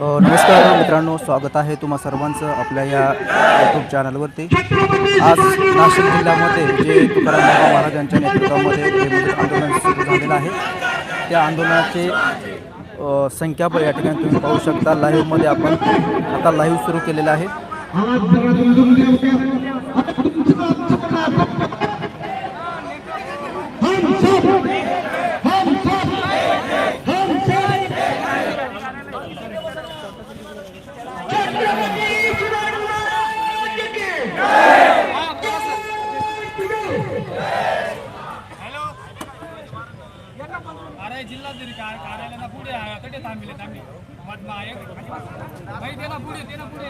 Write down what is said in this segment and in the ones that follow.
नमस्कार मित्रांनो स्वागत आहे तुम्हा सर्वांचं आपल्या या यूट्यूब चॅनलवरती आज नाशिक जिल्ह्यामध्ये जे तुकाराम बाबा महाराज यांच्या नेतृत्वामध्ये हे आंदोलन सुरू झालेलं आहे. त्या आंदोलनाचे संख्या या ठिकाणी तुम्ही पाहू शकता. लाईव्हमध्ये आपण आता लाईव्ह सुरू केलेलं आहे. जिल्हाधिकारी कार्य- कार्यालयाला पुढे. कधी थांबले थांबले. ना पुढे पुढे.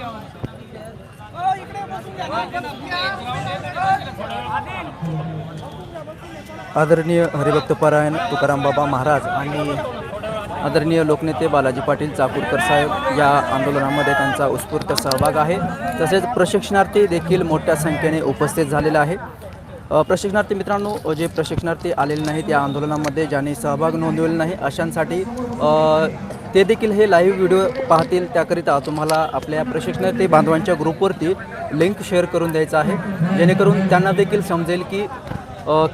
आदरणीय हरिभक्त परायण तुकाराम बाबा महाराज आणि आदरणीय लोकनेते बालाजी पाटील चाकूरकर साहेब या आंदोलनामध्ये त्यांचा उत्स्फूर्त सहभाग आहे. तसेच प्रशिक्षणार्थी देखील मोठ्या संख्येने उपस्थित झालेले आहे. प्रशिक्षणार्थी मित्रांनो जे प्रशिक्षणार्थी आलेले नाहीत या आंदोलनामध्ये ज्यांनी सहभाग नोंदवलेला नाही अशांसाठी ते देखील हे लाईव्ह व्हिडिओ पाहतील. त्याकरिता तुम्हाला आपल्या प्रशिक्षणार्थी बांधवांच्या ग्रुपवरती लिंक शेअर करून द्यायचं आहे. जेणेकरून त्यांना देखील समजेल की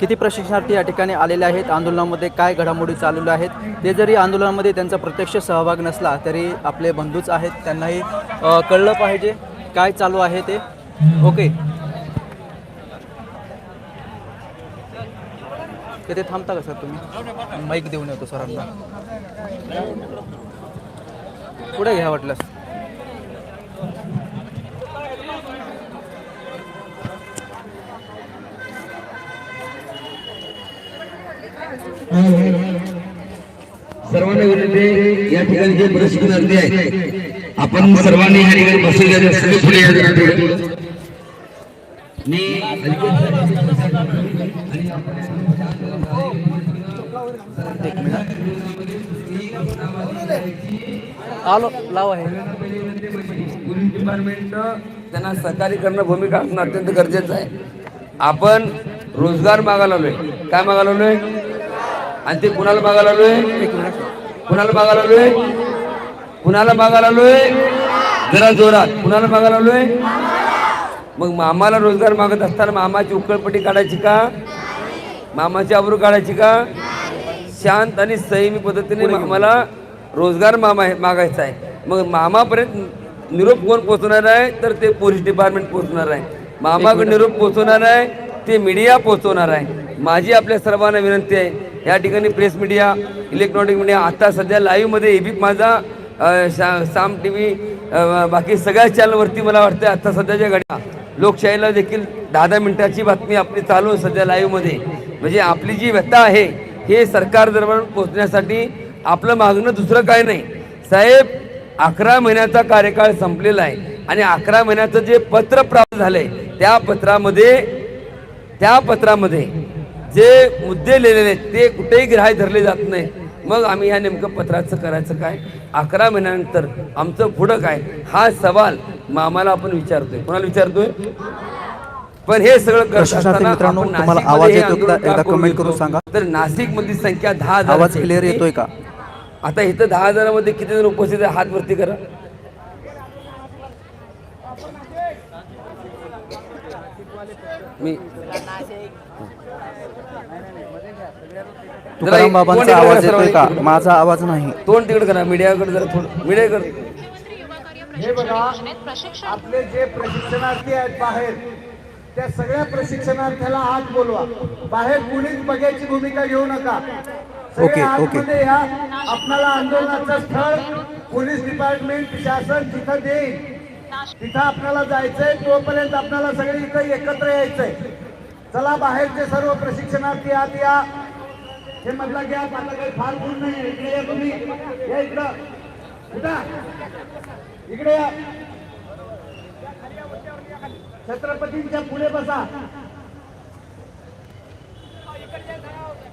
किती प्रशिक्षणार्थी या ठिकाणी आलेले आहेत आंदोलनामध्ये काय घडामोडी चालवल्या आहेत. ते जरी आंदोलनामध्ये त्यांचा प्रत्यक्ष सहभाग नसला तरी आपले बंधूच आहेत. त्यांनाही कळलं पाहिजे काय चालू आहे ते. ओके तिथे थांबता का सर तुम्ही? माईक देऊन येतो सरांना. पुढे घ्या वाटल्यास सर्वांना विनंती या ठिकाणी जे प्रशिक्षणार्थी आहेत आपण सर्वांनी या ठिकाणी बसूया सगळे पुढे या जरा थोडं. मी आलो लाव आहे पोलीस त्यांना सहकार्य करणं भूमिका असणं अत्यंत गरजेचं आहे. आपण रोजगार मागायला आलोय. काय मागायला आलोय? आणि ते कुणाला मागायला आलोय? कुणाला मागायला आलोय? कुणाला मागायला आलोय? जरा जोरात. कुणाला मागायला आलोय? मग मामाला रोजगार मागत असताना मामाची उकळपट्टी काढायची का? मामाची आबरू काढायची का? शांत आणि संयमी पद्धतीने मामाला रोजगार मामा मागायचा आहे. मग मामापर्यंत निरोप कोण पोहोचणार आहे? तर ते पोलीस डिपार्टमेंट पोहोचणार आहे. मामाकडे निरोप पोहोचवणार आहे. ते मीडिया पोहोचवणार आहे. माझी आपल्या सर्वांना विनंती आहे. या ठिकाणी प्रेस मीडिया इलेक्ट्रॉनिक मीडिया आता सध्या लाईव्हमध्ये एबी माझा शा- साम टी व्ही बाकी सगळ्या चॅनलवरती मला वाटतं आता सध्याच्या घड्या लोकशाहीला देखील दहा दहा मिनिटाची बातमी आपली चालू आहे सध्या लाईव्हमध्ये म्हणजे आपली जी व्यथा आहे हे सरकार दरम्यान पोहोचण्यासाठी आपलं मागणं दुसरं काय नाही. साहेब अकरा महिन्याचा कार्यकाळ संपलेला आहे आणि अकरा महिन्याचं जे पत्र प्राप्त झालंय त्या पत्रामध्ये त्या पत्रामध्ये जे मुद्दे लिहिलेले आहेत ते कुठेही ग्राह्य धरले जात नाही मग आम्ही ह्या नेमकं पत्राचं करायचं काय? अकरा महिन्यानंतर आमचं पुढं काय? हा सवाल मामाला आपण विचारतोय. कोणाला विचारतोय? पण हे सगळं करत असताना मित्रांनो, तुम्हाला आवाज येतो एकदा comment करून? सांगा. तर नाशिक मधली संख्या दहा हजार आवाज क्लिअर येतोय का? आता इथं दहा हजारामध्ये किती जण उपस्थित आहे हात वरती करा. मी तुकाराम बाबांचा कोण आवाज इकडे येतोय का? सर्व- माझा आवाज नाही. तोंड तिकडे करा मीडियाकडे जरा थोडं. मीडियाकडे हे बघा आपले जे प्रशिक्षणार्थी आहेत बाहेर त्या सगळ्या प्रशिक्षणार्थ्याला आत बोलवा. बाहेर कुणीच बघायची भूमिका घेऊ नका. सगळे ओके, ओके. आतमध्ये या. आपल्याला आंदोलनाचं स्थळ पोलीस डिपार्टमेंट शासन जिथं देईल तिथं आपल्याला जायचंय. तोपर्यंत आपल्याला सगळे इथं एकत्र यायचंय. चला बाहेरचे सर्व प्रशिक्षणार्थी आत या. हे मधला घ्या आता काही फार दूर नाही इकडे या तुम्ही. या इकडं. इकडे या. छत्रपतींच्या पुढे बसा.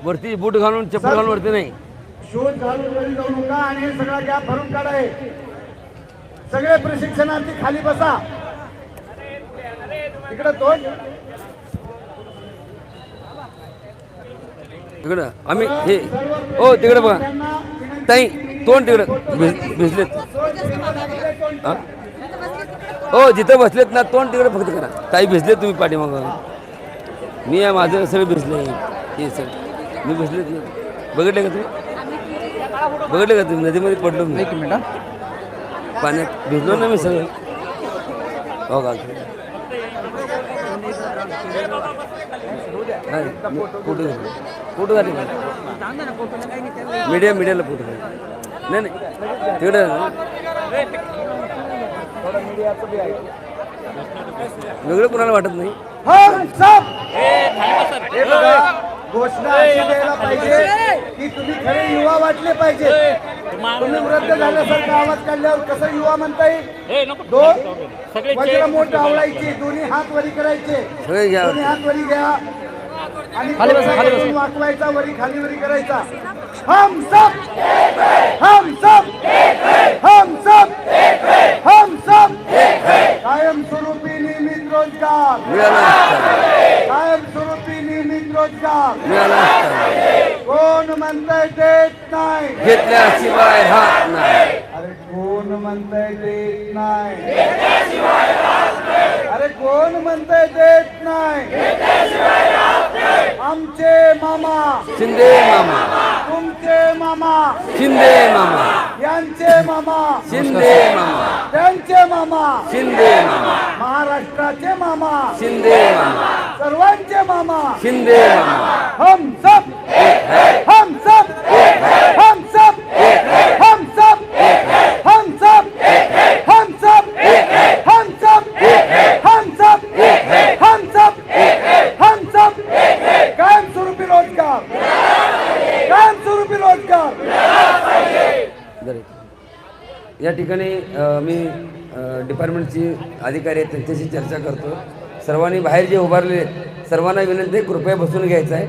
वरती बूट घालून चप्पल घालून वरती नाही. शोध घालून वरी जाऊ नका आणि हे सगळा गॅप भरून काढाय सगळे प्रशिक्षणार्थी खाली बसा. इकडे तोंड तिकडं आम्ही हे हो तिकडे बघा. ताई तोंड तिकडं भिज भिजलेत. हा? जिथं बसलेत ना तोंड तिकडे फक्त करा. ताई भिजलेत तुम्ही पाठीमागं. मी आहे माझं सगळं भिजले. हे सगळं मी भिजले बघितले का तुम्ही? बघितले का तुम्ही? नदीमध्ये पडलो मी. एक मिनिट. पाण्यात भिजलो ना मी सगळं. हो का? फोटो झाले फोटो झाले मीडिया मीडियाला फोटो झाले नाही नाही. तिकडे वेगळं कोणाला वाटत नाही? हम सब! हे बघा, घोषणा अशी द्यायला पाहिजे की तुम्ही खरे युवा वाटले पाहिजे. तुम्ही वृद्ध झाल्यासारखा आवाज काढल्यावर कसं युवा म्हणता येईल? दोन वज्र मोठ आवडायची दोन्ही हात वरी करायचे. दोन्ही हात वरी घ्या. आणि खाली बसा, खाली बसा. वाकवायचा वरी खाली वरी करायचा. हम सब! हम सब हम सब हम सब कायमस्वरूपी नियमित रोजगार. कायमस्वरूपी नियमित रोजगार. कोण म्हणताय देत नाही? घेतल्याशिवाय हात नाही. अरे कोण म्हणताय देत नाही? अरे कोण म्हणताय देत नाही? आमचे मामा. शिंदे मामा. तुमचे मामा. शिंदे मामा. यांचे मामा. शिंदे मामा. त्यांचे मामा. शिंदे मामा. महाराष्ट्राचे मामा. शिंदे मामा. सर्वांचे मामा. शिंदे मामा. हम सब हम सब बरं. या ठिकाणी मी डिपार्टमेंटची अधिकारी आहेत त्यांच्याशी चर्चा करतो. सर्वांनी बाहेर जे उभारले आहेत, सर्वांना विनंती आहे कृपया बसून घ्यायचं आहे.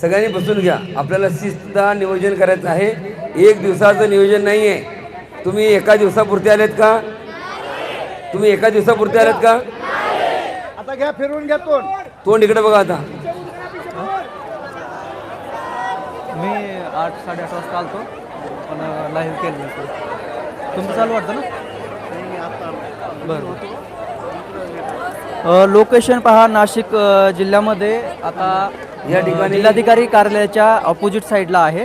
सगळ्यांनी बसून घ्या. आपल्याला शिस्त नियोजन करायचं आहे. एक दिवसाचं नियोजन नाही आहे. तुम्ही एका दिवसापुरते आलेत का? तुम्ही एका दिवसापुरते आलेत का? आता घ्या फिरवून घ्या तोंड. तोंड इकडे बघा आता. मी आठ साडेआठ वाजता आलतो. पण लाईव्ह केलं नव्हतं तुमचं चालू वाटतं ना? बरं. लोकेशन पहा नाशिक जिल्ह्यामध्ये. आता या ठिकाणी- जिल्हाधिकारी कार्यालयाच्या ऑपोजिट साईडला आहे.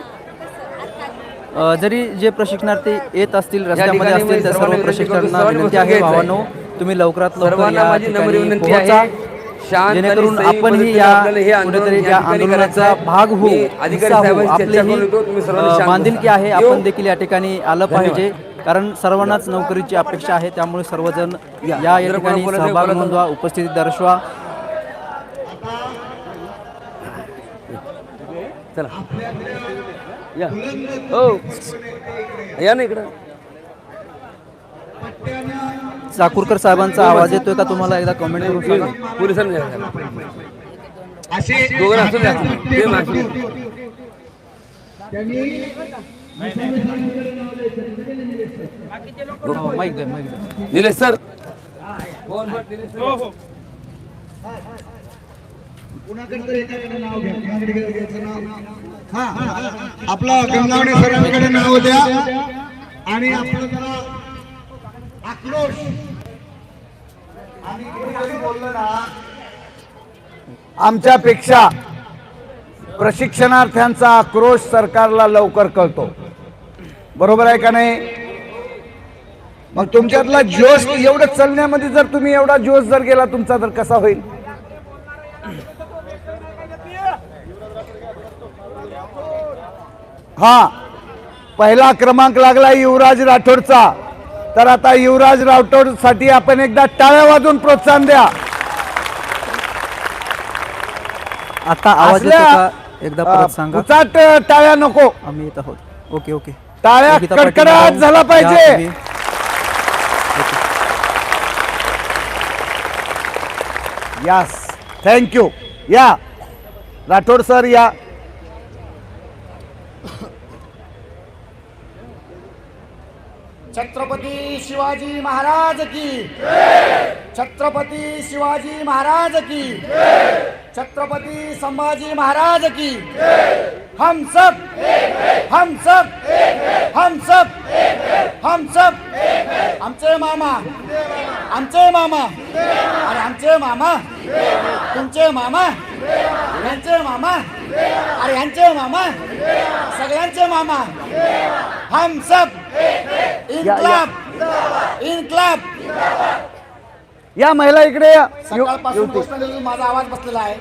जरी जे प्रशिक्षणार्थी येत असतील रस्त्यामध्ये असतील त्या सर्व बसून आहे. भावांनो तुम्ही लवकरात लवकर या ठिकाणी जेणेकरून आपणही या कुठेतरी या आंदोलनाचा भाग होऊ अधिकारी बांधिलकी आहे आपण देखील या ठिकाणी आलं पाहिजे कारण सर्वांनाच नोकरीची अपेक्षा आहे त्यामुळे सर्वजण या. ठिकाणी सहभाग नोंदवा उपस्थिती दर्शवा. चला. या. हो. या ना इकडं. चाकूरकर साहेबांचा आवाज येतोय का तुम्हाला? एकदा कमेंट करून सांगा. पोलिसांनी. दोघं द्या ते. हो, माईक द्या माईक द्या. निलेश सर. आपला गंगावणे सरांकडे नाव द्या. आणि आपलं जरा आक्रोश. आणि कोणीतरी आमच्यापेक्षा प्रशिक्षणार्थ्यांचा आक्रोश सरकारला लवकर कळतो. बरोबर आहे का नाही? मग तुमच्यातला जोश एवढं चलण्यामध्ये जर तुम्ही एवढा जोश जर गेला तुमचा तर कसा होईल? हा पहिला क्रमांक लागला युवराज राठोडचा. तर आता युवराज राठोडसाठी आपण एकदा टाळ्या वाजून प्रोत्साहन द्या. आता आवाज येतो का? एकदा परत सांगा. टाळ्या नको. आम्ही येत आहोत. Okay okay. टाळ्या योगिता पाटील कडकडाट मॅडम, झाला या पाहिजे. तुम्ही. यास थँक्यू या. राठोड सर या. छत्रपती शिवाजी महाराज की छत्रपती शिवाजी महाराज की छत्रपती संभाजी महाराज की हम सब हम सब हम सब हम सब आमचे मामा आमचे मामा अरे आमचे मामा तुमचे मामा यांचे मामा अरे यांचे मामा सगळ्यांचे मामा हम सब इन्क्लाब इन्क्लाब या महिला इकडे या. सकाळपासून पोचलेला माझा आवाज बसलेला आहे.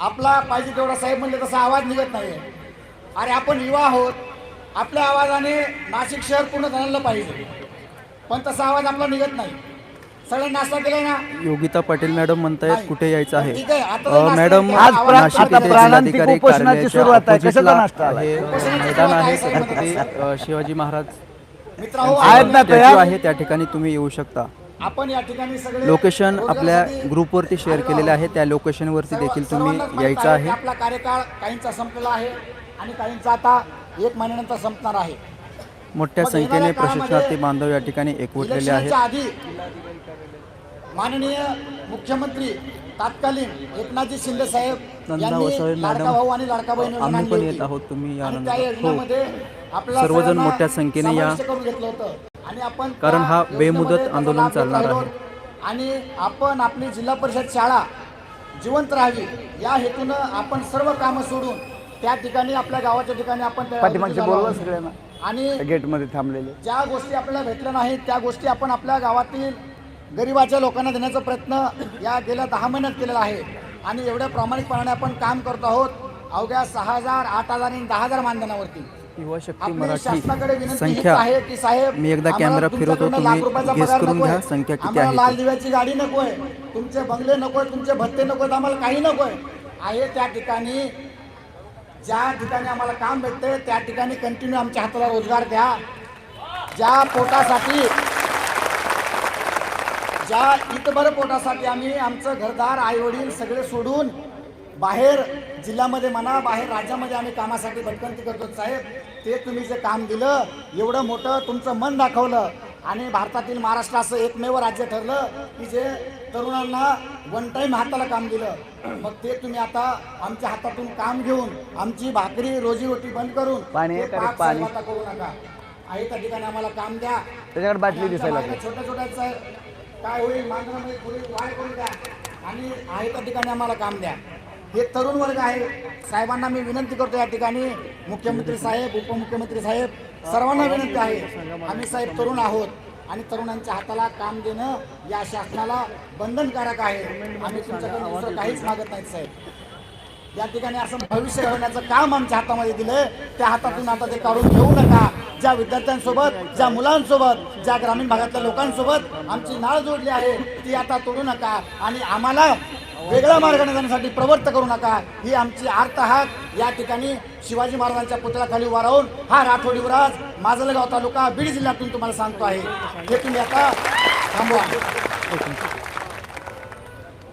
आपला पाहिजे तेवढा साहेब म्हणले तसा आवाज निघत नाही अरे आपण युवा आहोत. आपल्या आवाजाने नाशिक शहर पूर्ण जाणलं पाहिजे. पण तसा आवाज आपला निघत नाही. सगळं नाश्ता केलाय ना? योगिता पाटील मॅडम म्हणतायत कुठे यायचं आहे? ठीक आहे, आता अ, जर नाश्ता मॅडम केला, आवाज- नाशिक आता येथे प्राणांतिक जिल्हाधिकारी उपोषणाची कार्यालयाच्या सुरुवात आहे. कशाचा opposite ला नाश्ता आलाय? हे मैदान आहे तर तिथे अ, शिवाजी महाराज. मित्र हो, आहेत ना तयार? आहे त्या ठिकाणी तुम्ही येऊ शकता. आपण या ठिकाणी सगळे लोकेशन आपल्या ग्रुपवरती शेअर केलेले. आहे. त्या लोकेशनवरती देखील तुम्ही यायचं आहे. आपला कार्यकाळ काहींचा संपलेला आहे आणि काहींचा आता एक महिन्यानंतर संपणार आहे. मोठ्या संख्येने प्रशिक्षणार्थी बांधव या ठिकाणी एकवटलेले आहेत. आधी माननीय मुख्यमंत्री तात्कालीन एकनाथजी शिंदे साहेब नंदा वसावे मॅडम, भाऊ आणि लाडका बहीण आम्ही पण. येत आहोत तुम्ही यानंतर त्या हो. आपल्याला सर्वजण मोठ्या संख्येने या घेतलं होतं. कारण हा बेमुदत आंदोलन चालणार. आहे. आणि आपण आपली जिल्हा परिषद शाळा जिवंत राहावी या हेतूनं आपण सर्व कामं सोडून त्या ठिकाणी आपल्या गावाच्या ठिकाणी आपण आणि गेटमध्ये थांबलेले. ज्या गोष्टी आपल्याला भेटल्या नाहीत त्या गोष्टी आपण आपल्या गावातील गरिबाच्या लोकांना देण्याचा प्रयत्न या गेल्या दहा महिन्यात केलेला आहे. आणि एवढ्या प्रामाणिकपणाने आपण काम करत आहोत. अवघ्या सहा हजार आठ हजार आणि दहा हजार मानधनावरती. युवा शक्ती मराठी संख्या आहे की साहेब मी एकदा कॅमेरा फिरवतो तुम्ही गेस करून. घ्या संख्या किती आहे लाल. दिव्याची गाडी नकोय तुमचे बंगले नकोय तुमचे भत्ते नकोय आम्हाला काही नकोय आहे त्या ठिकाणी ज्या ठिकाणी आम्हाला काम भेटते त्या ठिकाणी कंटिन्यू आमच्या हाताला रोजगार द्या ज्या पोटासाठी ज्या इतभर पोटासाठी आम्ही आमचं घरदार आईवडील सगळे सोडून बाहेर जिल्ह्यामध्ये म्हणा बाहेर राज्यामध्ये आम्ही कामासाठी भटकंती करतो साहेब. ते तुम्ही जे काम दिलं एवढं मोठं तुमचं मन दाखवलं आणि भारतातील महाराष्ट्र असं एकमेव राज्य ठरलं की जे तरुणांना वन टाईम हाताला काम दिलं. मग ते तुम्ही आता आमच्या हातातून काम घेऊन आमची भाकरी रोजीरोटी बंद करून पाणी ते करू नका. आहे त्या ठिकाणी आम्हाला काम द्या. त्याच्याकडे बाटली दिसायला लागली. छोट्या छोट्याच काय होईल मांजरामध्ये पुढे वाढ करून द्या. आणि आहे त्या ठिकाणी आम्हाला काम द्या. हे तरुण वर्ग आहे. साहेबांना मी विनंती करतो या ठिकाणी. मुख्यमंत्री साहेब उपमुख्यमंत्री साहेब सर्वांना विनंती आहे. आम्ही साहेब तरुण आहोत आणि तरुणांच्या हाताला काम देणं या शासनाला बंधनकारक आहे. आम्ही तुमच्याकडून दुसरं काहीच मागत नाहीत साहेब. या ठिकाणी असं भविष्य घडवण्याचं काम आमच्या हातामध्ये दिलंय. त्या हातातून आता ते काढून घेऊ नका. ज्या विद्यार्थ्यांसोबत ज्या मुलांसोबत ज्या ग्रामीण भागातल्या लोकांसोबत आमची नाळ जोडली आहे ती आता तोडू नका. आणि आम्हाला वेगळ्या मार्गाने जाण्यासाठी प्रवृत्त करू नका. ही आमची आर्त हाक या ठिकाणी शिवाजी महाराजांच्या पुतळ्याखाली उभा राहून हा राठोडी युवराज माजलगाव तालुका बीड जिल्ह्यातून तुम्हाला सांगतो आहे. हे तुम्ही आता थांबवा.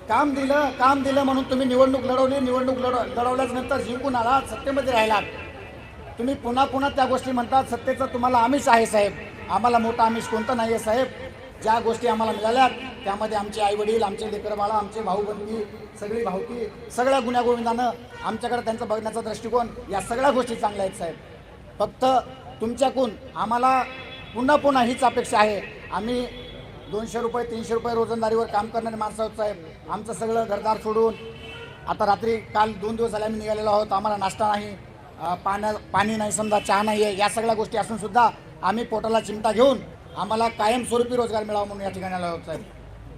काम दिलं काम दिलं म्हणून तुम्ही निवडणूक लढवली निवडणूक लढव लढवल्याच नंतर जिंकून आलात सत्तेमध्ये राहिलात. तुम्ही पुन्हा पुन्हा त्या गोष्टी म्हणतात सत्तेचं तुम्हाला आमिष आहे साहेब. आम्हाला मोठा आमिष कोणतं नाही आहे साहेब. ज्या गोष्टी आम्हाला मिळाल्यात त्यामध्ये आमचे आईवडील आमचे लेकरबाळा आमचे भाऊबंदी सगळी भावकी सगळ्या गुण्यागोविंदानं आमच्याकडे त्यांचा बघण्याचा दृष्टिकोन या सगळ्या गोष्टी चांगल्या आहेत साहेब. फक्त तुमच्याकडून आम्हाला पुन्हा पुन्हा हीच अपेक्षा आहे. आम्ही दोनशे रुपये तीनशे रुपये रोजंदारीवर काम करणारे माणसं आहोत साहेब. आमचं सगळं घरदार सोडून आता रात्री काल दोन दिवस झाले आम्ही निघालेलो आहोत. आम्हाला नाश्ता नाही पाण्या पाणी नाही समजा चहा नाही आहे या सगळ्या गोष्टी असूनसुद्धा आम्ही पोटाला चिमटा घेऊन आम्हाला कायमस्वरूपी रोजगार मिळावा म्हणून या ठिकाणी आलो आहोत साहेब.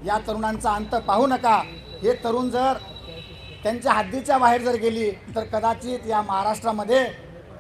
या तरुणांचा अंत पाहू नका. हे तरुण जर त्यांच्या हद्दीच्या बाहेर जर गेली तर कदाचित या महाराष्ट्रामध्ये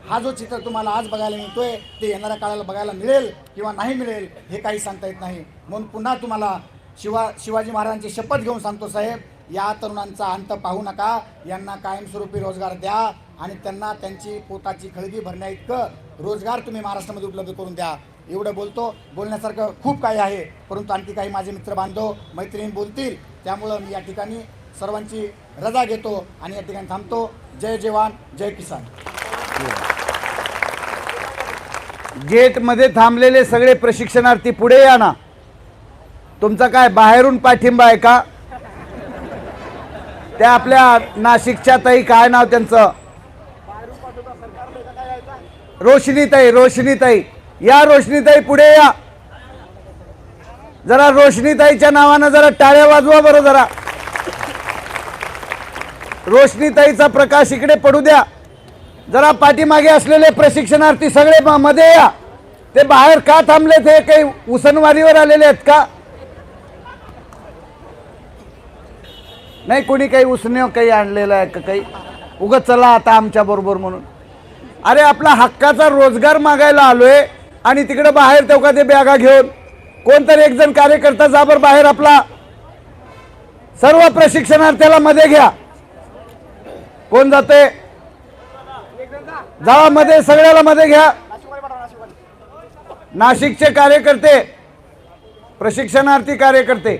हा जो चित्र तुम्हाला आज बघायला मिळतोय ते येणाऱ्या काळाला बघायला मिळेल किंवा नाही मिळेल हे काही सांगता येत नाही. म्हणून पुन्हा तुम्हाला शिवा शिवाजी महाराजांची शपथ घेऊन सांगतो साहेब या तरुणांचा अंत पाहू नका. यांना कायमस्वरूपी रोजगार द्या आणि त्यांना त्यांची पोटाची खळगी भरण्या इतकं रोजगार तुम्ही महाराष्ट्रामध्ये उपलब्ध करून द्या. एवढं बोलतो. बोलण्यासारखं खूप काही आहे परंतु आणखी काही माझे मित्र बांधव मैत्रिणी बोलतील. त्यामुळं मी या ठिकाणी सर्वांची रजा घेतो आणि या ठिकाणी थांबतो. जय जवान जय किसान. गेटमध्ये थांबलेले सगळे प्रशिक्षणार्थी पुढे या ना. तुमचा काय बाहेरून पाठिंबा आहे का? त्या आपल्या नाशिकच्या ताई काय नाव त्यांचं? रोशनीताई रोशनीताई. या रोशनीताई पुढे या. जरा रोशनीताईच्या नावानं जरा टाळ्या वाजवा बरं जरा. रोशनीताईचा प्रकाश इकडे पडू द्या. जरा पाठीमागे असलेले प्रशिक्षणार्थी सगळे मध्ये या. ते बाहेर का थांबलेत हे काही उसनवारीवर आलेले आहेत का? नाही कोणी काही उसने काही आणलेलं आहे का काही? उगं चला आता आमच्या बरोबर म्हणून. अरे आपला हक्काचा रोजगार मागायला आलोय आणि तिकडे बाहेर तेव्हा ते बॅगा घेऊन? कोणतरी एक जण कार्यकर्ता जाबर बाहेर आपला. सर्व प्रशिक्षणार्थ्याला मध्ये घ्या. कोण जाते जावा मध्ये सगळ्याला मध्ये घ्या. नाशिकचे कार्यकर्ते प्रशिक्षणार्थी कार्यकर्ते.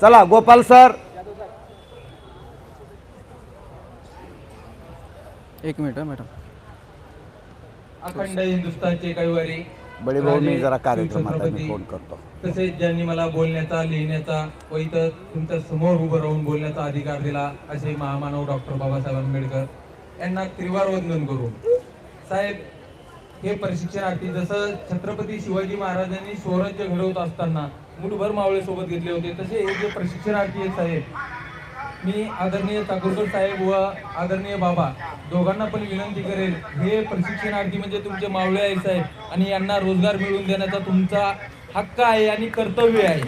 चला गोपाल सर. एक मिनिट हं, मॅडम. अखंड हिंदुस्थानचे कैवारी बळे भाऊ मी जरा कार्यक्रमात आहे, मी छत्रपती, फोन करतो. तसेच ज्यांनी मला बोलण्याचा लिहिण्याचा व इथं तुमच्यासमोर उभं राहून बोलण्याचा अधिकार दिला असे महामानव डॉक्टर बाबासाहेब आंबेडकर यांना त्रिवार वंदन करून. साहेब हे प्रशिक्षणार्थी जसं छत्रपती शिवाजी महाराजांनी स्वराज्य घडवत असताना मुठभर मावळे सोबत घेतले होते. तसे हे जे प्रशिक्षणार्थी आहेत साहेब मी आदरणीय ठाकूरकर साहेब व आदरणीय बाबा दोघांना पण विनंती करेल हे प्रशिक्षणार्थी म्हणजे तुमचे मावळे आहे साहेब आणि यांना रोजगार मिळवून देण्याचा तुमचा हक्क आहे आणि कर्तव्य आहे.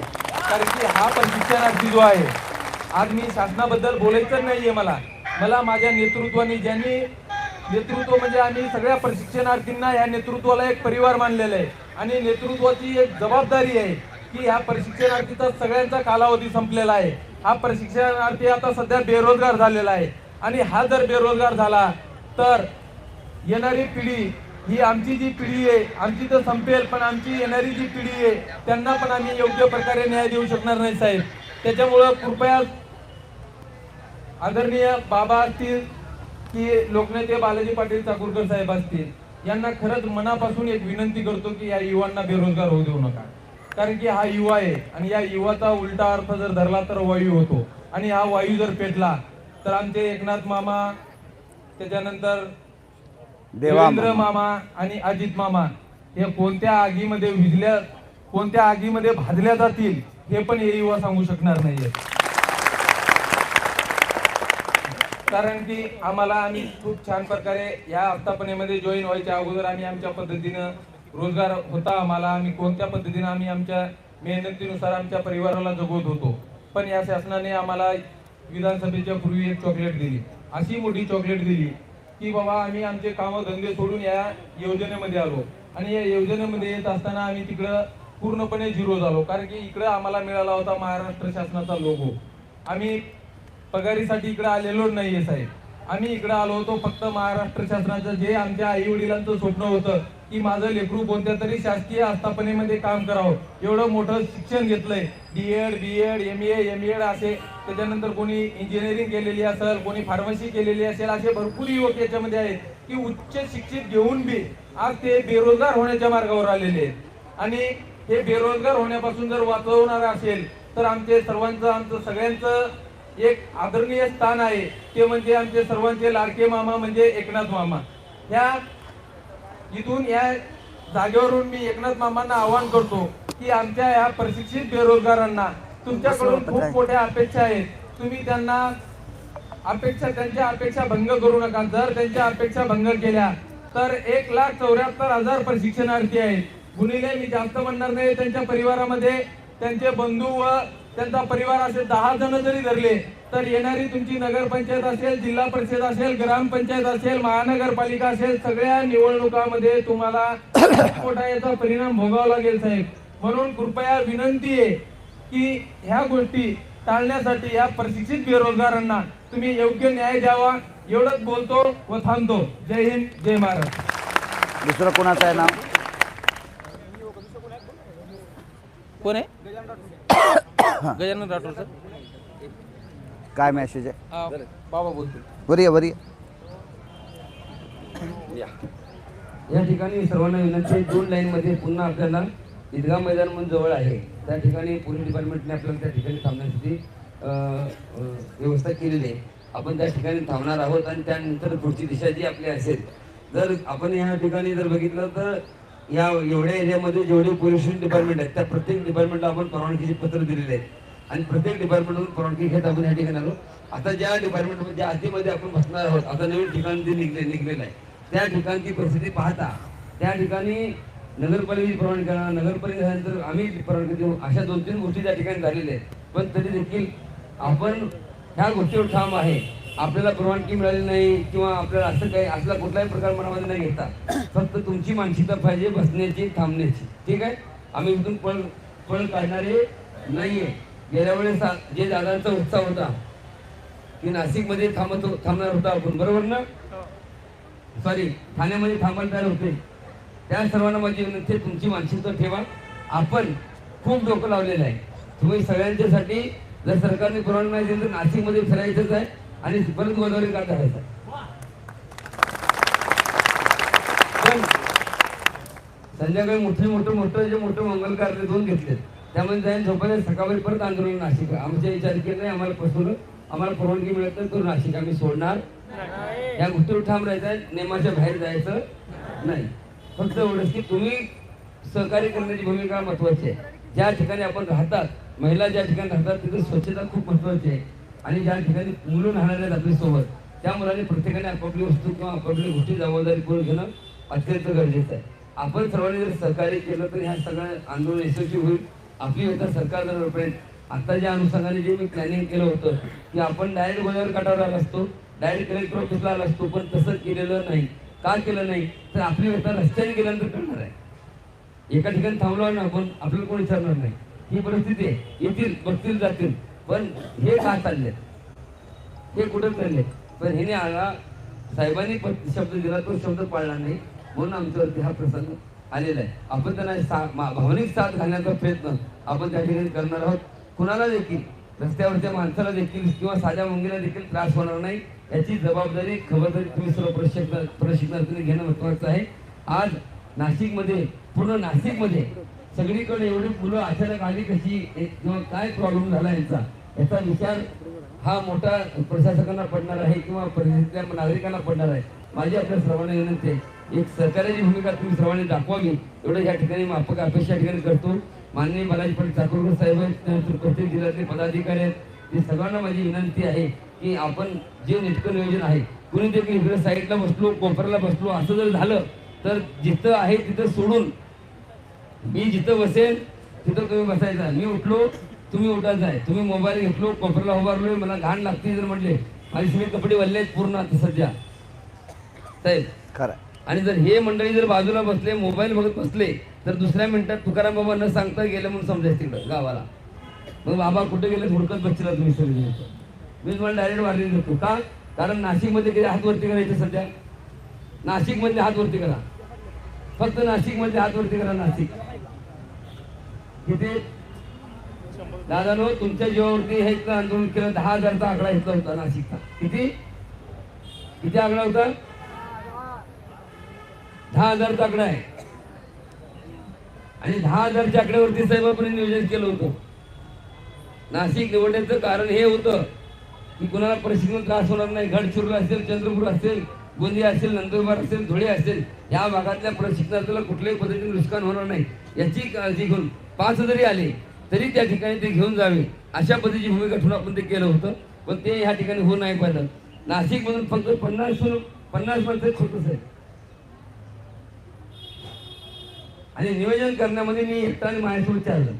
कारण की हा प्रशिक्षणार्थी जो आहे आज मी शासनाबद्दल बोलायचं नाहीये मला. मला माझ्या नेतृत्वाने ज्यांनी नेतृत्व म्हणजे आम्ही सगळ्या प्रशिक्षणार्थींना या नेतृत्वाला एक परिवार मानलेला आहे. आणि नेतृत्वाची एक जबाबदारी आहे. की ह्या प्रशिक्षणार्थीचा सगळ्यांचा कालावधी संपलेला आहे. हा प्रशिक्षणार्थी आता सध्या बेरोजगार झालेला आहे. आणि हा जर बेरोजगार झाला तर येणारी पिढी ही आमची जी पिढी आहे आमची तर संपेल पण आमची येणारी जी पिढी आहे त्यांना पण आम्ही योग्य प्रकारे न्याय देऊ शकणार नाही साहेब. त्याच्यामुळं कृपया आदरणीय बाबा असतील की लोकनेते बालाजी पाटील चाकूरकर साहेब असतील यांना खरंच मनापासून एक विनंती करतो की या युवांना बेरोजगार होऊ देऊ नका. कारण की हा युवा आहे आणि या युवाचा उलटा अर्थ जर धरला तर वायू होतो. आणि हा वायू जर पेटला तर आमचे एकनाथ मामा त्याच्यानंतर देवा देवेंद्र मामा. आणि अजित मामा हे कोणत्या आगीमध्ये विझल्या कोणत्या आगीमध्ये भाजल्या जातील हे पण हे युवा सांगू शकणार नाहीये. कारण की आम्हाला आम्ही खूप छान प्रकारे या आस्थापनेमध्ये जॉईन व्हायच्या अगोदर आम्ही आमच्या पद्धतीनं रोजगार होता आम्हाला आम्ही कोणत्या पद्धतीने आम्ही आमच्या मेहनतीनुसार आमच्या परिवाराला जगवत होतो. पण या शासनाने आम्हाला विधानसभेच्या पूर्वी एक चॉकलेट दिली. अशी मोठी चॉकलेट दिली की बाबा आम्ही आमचे कामं धंदे सोडून या योजनेमध्ये आलो. आणि या योजनेमध्ये येत असताना आम्ही तिकडं पूर्णपणे झिरो झालो. कारण की इकडं आम्हाला मिळाला होता महाराष्ट्र शासनाचा लोगो आम्ही पगारीसाठी इकडं आलेलो नाहीये साहेब. आम्ही इकडं आलो होतो फक्त महाराष्ट्र शासनाचं जे आमच्या आई वडिलांचं स्वप्न होतं की माझं लेकरू कोणत्या तरी शासकीय आस्थापनेमध्ये काम करावं. एवढं मोठं शिक्षण घेतलंय. D Ed B Ed M A M Ed असे. त्याच्यानंतर कोणी इंजिनिअरिंग केलेली असेल कोणी फार्मसी केलेली असेल असे भरपूर युवक याच्यामध्ये आहेत की उच्च शिक्षित घेऊन बी आज ते बेरोजगार होण्याच्या मार्गावर आलेले आहेत. आणि हे बेरोजगार होण्यापासून जर वाचवणार असेल तर आमचे सर्वांचं आमचं सगळ्यांचं एक आदरणीय स्थान आहे. ते म्हणजे आमचे सर्वांचे लाडके मामा म्हणजे एकनाथ मामा. ह्या इथून या जागेवरून मी एकनाथ मामांना आवाहन करतो की आमच्या या प्रशिक्षित बेरोजगारांना तुमच्याकडून खूप मोठ्या अपेक्षा आहेत. तुम्ही त्यांना अपेक्षा त्यांच्या अपेक्षा भंग करू नका. जर त्यांच्या अपेक्षा भंग केल्या तर एक लाख चौऱ्याहत्तर हजार प्रशिक्षणार्थी आहेत. गुणिले मी जास्त म्हणणार नाही. त्यांच्या परिवारामध्ये त्यांचे बंधू व त्यांचा परिवार असे दहा जण जरी धरले तर येणारी तुमची नगरपंचायत असेल जिल्हा परिषद असेल ग्रामपंचायत असेल महानगरपालिका असेल सगळ्या निवडणुकामध्ये तुम्हाला मोठा याचा परिणाम भोगावा लागेल साहेब. म्हणून कृपया विनंती आहे की ह्या गोष्टी टाळण्यासाठी या प्रशिक्षित बेरोजगारांना तुम्ही योग्य न्याय द्यावा. एवढंच बोलतो व थांबतो. जय हिंद जय महाराष्ट्र. दुसरं कोणाचं आहे नाव? कोण आहे? गजानन राठोड सर काय मेसेज आहे? बाबा बोलतो बरी आहे बरी आहे. या. ठिकाणी सर्वांना विनंती आहे दोन लाईनमध्ये पुन्हा आपल्याला ईदगाह मैदान म्हणून जवळ आहे. त्या ठिकाणी पोलीस डिपार्टमेंटने आपल्याला त्या ठिकाणी थांबण्यासाठी अं, अं, व्यवस्था केलेली आहे. आपण त्या ठिकाणी थांबणार आहोत आणि त्यानंतर पुढची दिशा जी आपली असेल. जर आपण या ठिकाणी जर बघितलं तर या एवढ्या एरियामध्ये जेवढे पोल्युशन डिपार्टमेंट आहेत त्या प्रत्येक डिपार्टमेंटला आपण परवानगीचे पत्र दिलेले आहेत. आणि प्रत्येक डिपार्टमेंटमधून परवानगी घेत आपण या ठिकाणी आलो. आता ज्या डिपार्टमेंटमध्ये ज्या आधीमध्ये आपण बसणार आहोत आता नवीन ठिकाण जे निघले निघलेलं आहे त्या ठिकाणची परिस्थिती पाहता त्या ठिकाणी नगरपालिकेची परवानगी करा. नगरपालिका झाल्यानंतर आम्ही परवानगी देऊ. अशा दोन तीन गोष्टी त्या ठिकाणी झालेल्या आहेत. पण तरी देखील आपण ह्या गोष्टीवर ठाम आहे. आपल्याला परवानगी मिळाली नाही किंवा आपल्याला असं काही असला कुठलाही प्रकार मनामध्ये नाही घेता फक्त तुमची मानसिकता पाहिजे बसण्याची थांबण्याची. ठीक आहे? आम्ही इथून पळ पळ काढणारे नाहीये. गेल्या वेळेस जे दादांचा उत्साह होता की नाशिकमध्ये थांबत थांबणार होता आपण बरोबर ना? सॉरी ठाण्यामध्ये थांबायला तयार होते. त्या सर्वांना माझी विनंती आहे, तुमची मानसिकता ठेवा. आपण खूप डोकं लावलेलं आहे. तुम्ही सगळ्यांच्यासाठी जर सरकारने परवानगी नाही दिली तर नाशिकमध्ये फिरायचंच आहे. आणि परत गोदावरी का करायचं? पण संध्याकाळी मोठे मोठं मोठं जे मोठं मंगल कार्य दोन घेतले त्यामध्ये जाईन झोपायला सकाळी परत आंदोलन नाशिक. आमच्या विचार केला नाही आम्हाला फसवलं. आम्हाला परवानगी मिळत नाही तो नाशिक आम्ही सोडणार. या गोष्टीवर ठाम राहायचं आहे. नेमाच्या बाहेर जायचं नाही. फक्त एवढंच की तुम्ही सहकार्य करण्याची भूमिका महत्वाची आहे. ज्या ठिकाणी आपण राहतात महिला ज्या ठिकाणी राहतात तिथे स्वच्छता खूप महत्वाची आहे. आणि ज्या ठिकाणी मुलं राहणार आहेत आपल्यासोबत त्या मुलांनी प्रत्येकाने आपापली वस्तू किंवा आपापली गोष्टी जबाबदारी करून घेणं अत्यंत गरजेचं आहे. आपण सर्वांनी जर सहकार्य केलं तर ह्या सगळ्या आंदोलन यशस्वी होईल. आपली व्यथा सरकार जवळपर्यंत आता ज्या अनुषंगाने जे मी प्लॅनिंग केलं होतं की आपण डायरेक्ट गोदावरी काटावर आला असतो डायरेक्ट कलेक्टर ऑफिसला आला असतो पण तसं केलेलं नाही. का केलं नाही? तर आपली व्यथा रस्त्याने गेल्यानंतर करणार आहे. एका ठिकाणी थांबलो ना आपण आपल्याला कोण विचारणार नाही. ही परिस्थिती आहे. येतील बघतील जातील. पण हे का चालले? हे कुठं चालले पण हिने आला साहेबांनी पण शब्द दिला तो शब्द पाळला नाही म्हणून आमच्यावरती हा प्रसंग आलेला आहे. आपण त्यांना सा- भावनिक साथ घालण्याचा प्रयत्न आपण त्या ठिकाणी करणार आहोत. कुणाला देखील? रस्त्यावरच्या माणसाला देखील किंवा साध्या मुंगीला देखील त्रास होणार नाही. याची जबाबदारी खबरदारी तुम्ही सर्व प्रशिक्षण प्रशिक्षणार्थीने घेणं महत्वाचं आहे. आज नाशिकमध्ये पूर्ण नाशिकमध्ये सगळीकडे एवढी मुलं अचानक आली कशी? किंवा काय प्रॉब्लेम झाला यांचा? याचा विचार हा मोठा प्रशासकांना पडणार आहे किंवा परिस्थितीतल्या नागरिकांना पडणार आहे. माझी आपल्या सर्वांना विनंती आहे एक सरकारची भूमिका तुम्ही सर्वांनी दाखवावी. एवढं या ठिकाणी माफक अपेक्षा या ठिकाणी करतो. माननीय बालाजी पाटील चाकूरकर साहेब आहेत प्रत्येक जिल्ह्यातले पदाधिकारी आहेत. ते सर्वांना माझी विनंती आहे की आपण जे नेटकं नियोजन आहे कुणी देखील इकडे साईडला बसलो कोपऱ्याला बसलो असं जर झालं तर जिथं आहे तिथं सोडून मी जिथं बसेन तिथं तुम्ही बसायचा. मी उठलो तुम्ही उठायचं आहे. तुम्ही मोबाईल घेतलो कोपऱ्याला उभारलोय मला घाण लागते जर म्हटले. माझे सगळे कपडे वल्ले आहेत पूर्ण आता सध्या. साहेब खरं आणि जर हे मंडळी जर बाजूला बसले मोबाईल बघत बसले तर दुसऱ्या मिनिटात तुकाराम बाबा न सांगता गेलं म्हणून समजायचं तिकडं गावाला. मग बाबा कुठे गेले? हुडकत बसला तुम्ही सगळे मी तुम्हाला डायरेक्ट वाढलेली देतो. का? कारण नाशिकमध्ये किती हात वरती करायचे सध्या? नाशिकमधले हात वरती करा. फक्त नाशिकमधले हात वरती करा नाशिक. किती दादानो तुमच्या जीवावरती हे इथलं आंदोलन केलं दहा हजारचा आकडा घेतला होता नाशिकचा. किती? किती आकडा होता? दहा हजारचा आकडा आहे. आणि दहा हजारच्या आकड्यावरती साहेबांनी नियोजन केलं होतं. नाशिक निवडण्याचं कारण हे होतं की कुणाला प्रशिक्षण त्रास होणार नाही. गडचिरोली असेल चंद्रपूर असेल गोंदिया असेल नंदुरबार असेल धुळे असेल या भागातल्या प्रशिक्षणार्थीला कुठल्याही पद्धतीने नुकसान होणार नाही. याची काळजी घेऊन पाच जरी आले. तरी त्या ठिकाणी ते घेऊन जावे. अशा पद्धतीची भूमिका ठेवून आपण ते केलं होतं. पण ते ह्या ठिकाणी होऊ नाही पाहिलं. नाशिकमधून फक्त पन्नास पन्नास माणसं खोटच आहे. आणि नियोजन करण्यामध्ये मी एकटा आणि माझ्यासोबत चाललं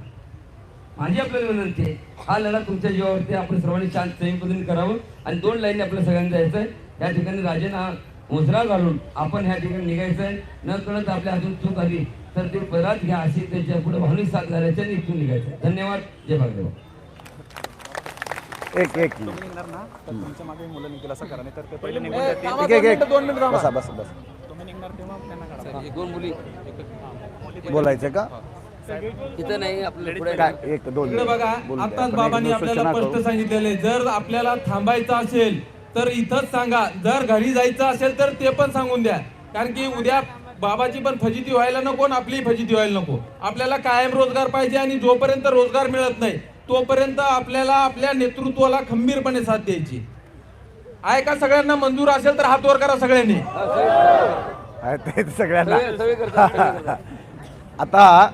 माझी आपल्याला विनंती आहे हा लढा तुमच्या जीवावरती आपण सर्वांनी शांत संयम पद्धतीने करावं. आणि दोन लाईन आपल्या सगळ्यांना जायचं आहे या ठिकाणी राजेना मुजरा घालून आपण ह्या ठिकाणी निघायचं आहे न कळत आपल्या हातून चूक आली. तर ते परत घ्या अशी त्याच्या पुढे भावनिक साथ घालायची आणि इथून निघायचं. धन्यवाद. जय भागदेव एक एक मिनिट. तुमच्या मागे मुलं निघतील असं करा नाही तर ते पहिले ए, निघून थांबा, एक एक दोन एक. मिनिटं, दोन मिनिटं थांबा. बसा बसा बस. तुम्ही निघणार तेव्हा त्यांना काढा. सर, हे दोन मुली. बोलायचं का? इथं नाही आपलं पुढे काय? एक दोन इकडे बघा बोलू द्या. आताच आपण एक बाबांनी दोन आपल्याला सूचना स्पष्ट करू. सांगितलेले जर आपल्याला थांबायचं असेल तर इथंच सांगा. जर घरी जायचं असेल तर ते पण सांगून द्या. कारण की उद्या बाबाची पण फजिती व्हायला नको आणि आपलीही फजिती व्हायला नको. आपल्याला कायम रोजगार पाहिजे आणि जोपर्यंत रोजगार मिळत नाही तोपर्यंत आपल्याला आपल्या नेतृत्वाला खंबीरपणे साथ द्यायची. आहे का सगळ्यांना मंजूर असेल तर हात वर करा सगळ्यांनी. सगळ्यांना. आता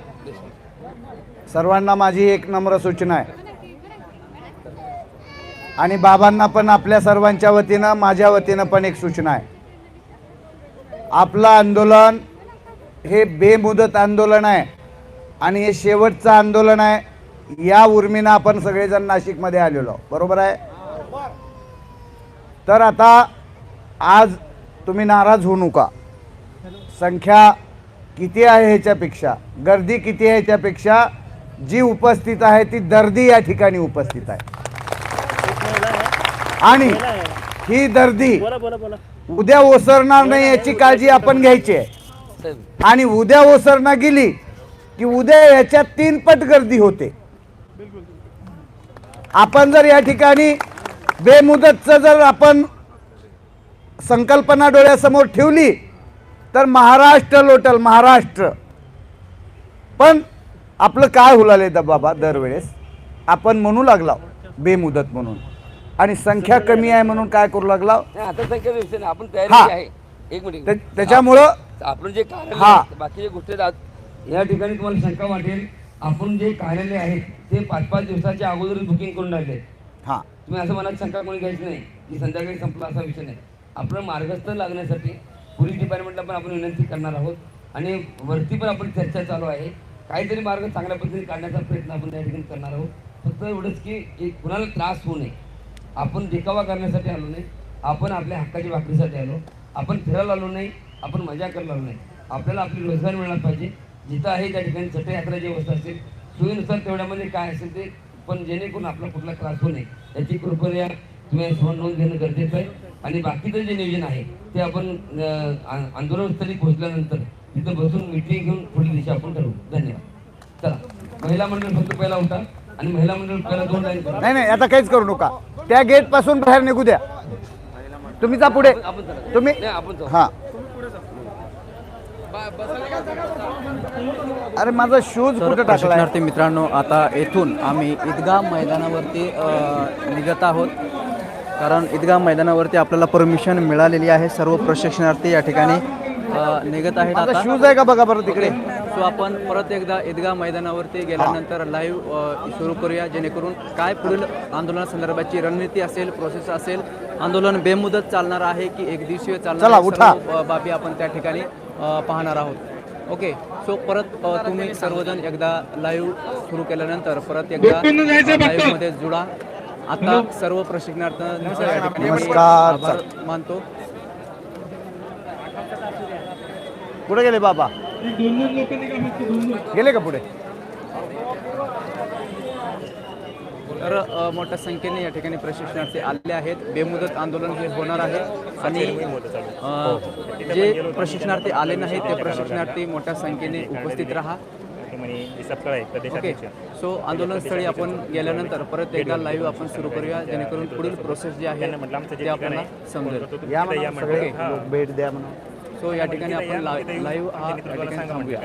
सर्वांना माझी एक नम्र सूचना आहे. आणि बाबांना पण आपल्या सर्वांच्या वतीनं माझ्या वतीनं पण एक सूचना आहे. आपलं आंदोलन हे बेमुदत आंदोलन आहे आणि हे शेवटचं आंदोलन आहे. या उर्मीनं आपण सगळेजण नाशिकमध्ये आलेलो बरोबर आहे? तर आता आज तुम्ही नाराज होऊ नका. संख्या किती आहे ह्याच्यापेक्षा? गर्दी किती आहे ह्याच्यापेक्षा? जी उपस्थित आहे ती दर्दी या ठिकाणी उपस्थित आहे. आणि ही दर्दी उद्या ओसरणार नाही याची काळजी आपण घ्यायची आहे. आणि उद्या ओसरना गेली की उद्या याच्यात तीन पट गर्दी होते. आपण जर या ठिकाणी बेमुदतचं जर आपण संकल्पना डोळ्यासमोर ठेवली तर महाराष्ट्र लोटल महाराष्ट्र. पण आपलं काय हुलाले द बाबा दरवेळेस? आपण म्हणू लागला बेमुदत म्हणून. आणि संख्या कमी आहे म्हणून काय करू लागला? आता संख्या व्यवस्थित नाही. आपण हा. तयारी आहे. एक मिनिट. त्या- त्याच्यामुळं आपण जे कार्यालय हा. आहेत, बाकीच्या गोष्टी आहेत, या ठिकाणी तुम्हाला शंका वाटेल. आपण जे कार्यालय आहेत ते पाच पाच दिवसाच्या अगोदरच बुकिंग करून राहिले. हां. तुम्ही असं मनात शंका कोणी घ्यायची नाही की संध्याकाळी संपला असा विषय नाही. आपलं मार्गस्थ लागण्यासाठी पोलीस डिपार्टमेंटला पण आपण विनंती करणार आहोत. आणि वरती पण आपण चर्चा चालू आहे. काहीतरी मार्ग चांगल्या पद्धतीने काढण्याचा प्रयत्न आपण त्या ठिकाणी करणार आहोत. फक्त एवढंच की एक कुणाला त्रास होऊ नये. आपण देखावा करण्यासाठी आलो नाही. आपण आपल्या हक्काच्या भाकरीसाठी आलो. आपण फिरायला आलो नाही. आपण मजा करायला आलो नाही. आपल्याला आपली रोजगार मिळाला पाहिजे. जिथं आहे त्या ठिकाणी चटयात्राची व्यवस्था असेल सोयीनुसार तेवढ्यामध्ये काय असेल ते पण जेणेकरून आपला कुठला त्रास होऊ नये. याची कृपया तुम्ही याच्यावर नोंद घेणं गरजेचं आहे. आणि बाकीचं जे नियोजन आहे ते आपण आंदोलनस्थळी पोहोचल्यानंतर तिथं बसून मिटिंग घेऊन पुढील दिशा आपण ठरवू. धन्यवाद. चला. महिला मंडळ फक्त पहिला उठा आणि महिला मंडळ. नाही नाही आता काहीच करू नका. त्या गेटपासून बाहेर निघू द्या. तुम्ही जा पुढे. तुम्ही नाही आपण जाऊ. हा. अरे माझा शूज कुठे प्रशिक्षणार्थी मित्रांनो आता येथून आम्ही ईदगाह मैदानावरती निघत आहोत. कारण ईदगाह मैदानावरती आपल्याला परमिशन मिळालेली आहे. सर्व प्रशिक्षणार्थी या ठिकाणी निघत आहेत शूज आहे का बघा बरं तिकडे? सो आपण परत एकदा ईदगाह मैदानावरती गेल्यानंतर लाईव्ह सुरू करूया. जेणेकरून काय पुढील आंदोलनासंदर्भाची रणनीती असेल प्रोसेस असेल आंदोलन बेमुदत चालणार आहे की एक दिवसीय चालणार बाबी आपण त्या ठिकाणी पाहणार आहोत. ओके सो परत तुम्ही सर्वजण एकदा लाईव्ह सुरू केल्यानंतर परत एकदा लाईव्हमध्ये जुळा आता सर्व. आभार मानतो. कुठे गेले बाबा? गेले का पुढे? तर मोठ्या संख्येने या ठिकाणी प्रशिक्षणार्थी आलेले आहेत. बेमुदत आंदोलन हे होणार आहे. आणि जे प्रशिक्षणार्थी आले नाहीत ते प्रशिक्षणार्थी मोठ्या संख्येने उपस्थित राहा. ओके. सो आंदोलनस्थळी आपण गेल्यानंतर परत एकदा लाईव्ह आपण सुरू करूया. जेणेकरून पुढील प्रोसेस जी आहे ते आपल्याला समजेल. भेट द्या म्हणा. सो या ठिकाणी आपण लाईव्ह हा या ठिकाणी थांबूया.